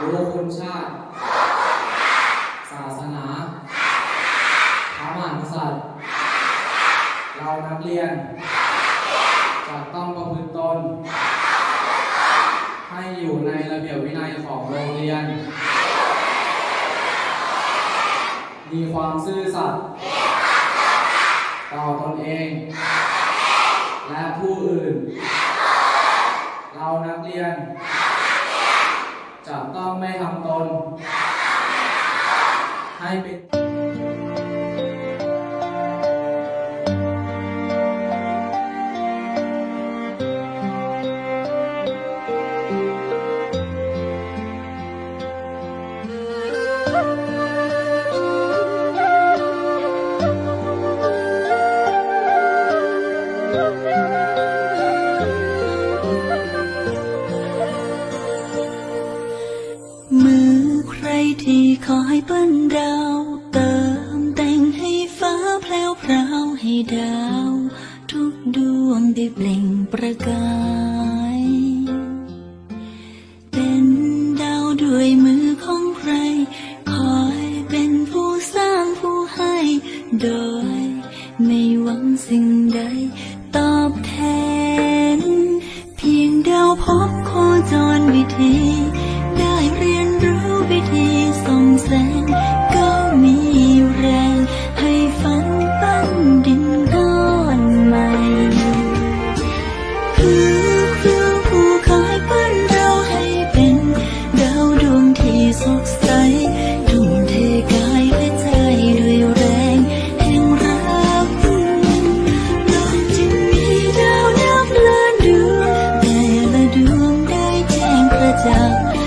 รู้คุณชาติ ศาสนาพระมหากษัตริย์เรานักเรียนจะต้องประพฤติตน ให้อยู่ในระเบียบวินัยของโรงเรียน มีความซื่อสัตย์ต่อตนเอง และผู้อื่น เรานักเรียน จะต้องไม่ทำตน ให้เป็น ที่คอยเปิ้นเรา เติมแต่งให้ฟ้าแพลวพราวให้ดาว ทุกดวงได้เปล่งประกาย เป็นดาวด้วยมือของใคร คอยเป็นผู้สร้างผู้ให้ โดย ไม่หวังสิ่งใด 想